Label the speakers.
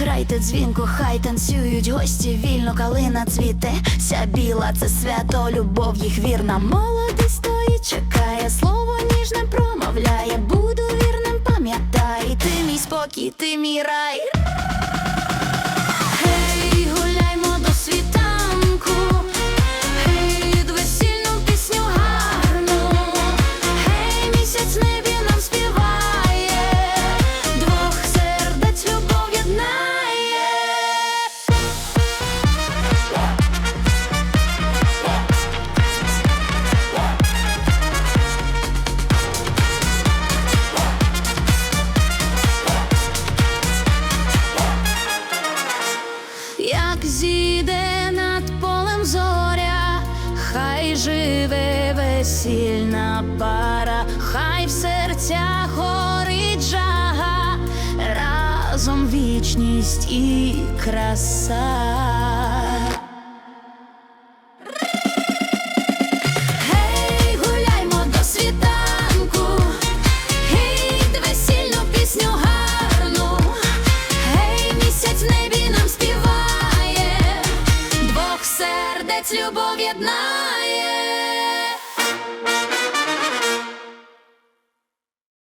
Speaker 1: Грайте дзвінку, хай танцюють гості, вільно калина цвіте. Ся біла це свято, любов їх вірна. Молодість стоїть, чекає, слово ніжне промовляє. Буду вірним, пам'ятай, ти мій спокій, ти мій рай. Як зійде над полем зоря, хай живе весільна пара, хай в серцях горить жага, разом вічність і краса. Отець любов.